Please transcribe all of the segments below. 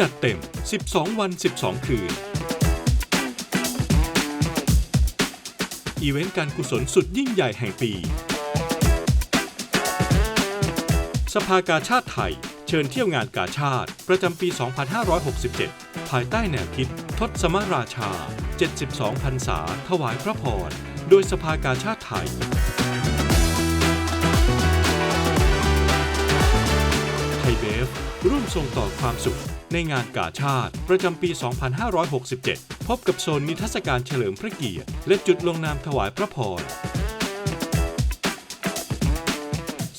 จัดเต็ม 12 วัน 12 คืน อีเวนต์การกุศลสุดยิ่งใหญ่แห่งปี สภากาชาติไทย เชิญเที่ยวงานกาชาติ ประจำปี 2567 ภายใต้แนวคิด ทศมราชา 72พรรษา ถวายพระพร โดยสภากาชาติไทย ร่วมส่งต่อความสุข ในงานกาชาติ ประจำปี 2567 พบกับโซนนิทรรศการเฉลิมพระเกียรติ และจุดลงนามถวายพระพร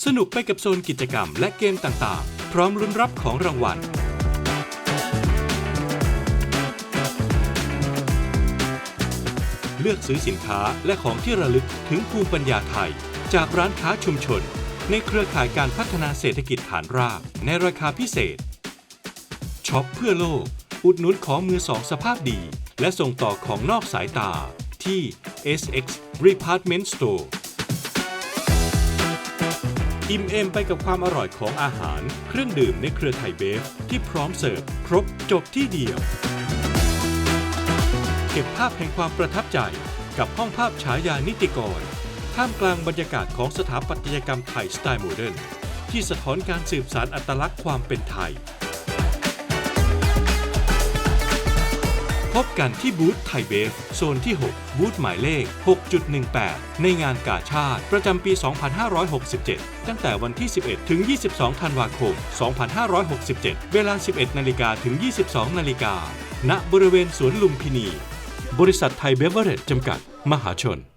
สนุกไปกับโซนกิจกรรมและเกมต่างๆ พร้อมลุ้นรับของรางวัลเลือกซื้อสินค้าและของที่ระลึกถึงภูมิปัญญาไทย จากร้านค้าชุมชน ในเครือข่ายการพัฒนาเศรษฐกิจฐานรากในราคาพิเศษช็อปเพื่อโลก อุดหนุนของมือสองสภาพดี และส่งต่อของนอกสายตา ที่ SX Department Store อิ่มเอมไปกับความอร่อยของอาหาร เครื่องดื่มในเครือไทยเบฟ ที่พร้อมเสิร์ฟครบจบที่เดียว เก็บภาพแห่งความประทับใจกับห้องภาพฉายานิติกร ท่ามกลางบรรยากาศของสถาปัตยกรรมไทยสไตล์โมเดิร์นที่สะท้อนการสืบสารอัตลักษณ์ความเป็นไทย พบกันที่บูธไทยเบฟโซนที่ 6 บูธหมายเลข 6.18 ในงานกาชาติประจำปี 2567 ตั้งแต่วันที่ 11 ถึง 22 ธันวาคม 2567 เวลา 11 นาฬิกาถึง 22 นาฬิกาณบริเวณสวนลุมพินี บริษัทไทยเบเวอร์เรจจำกัด มหาชน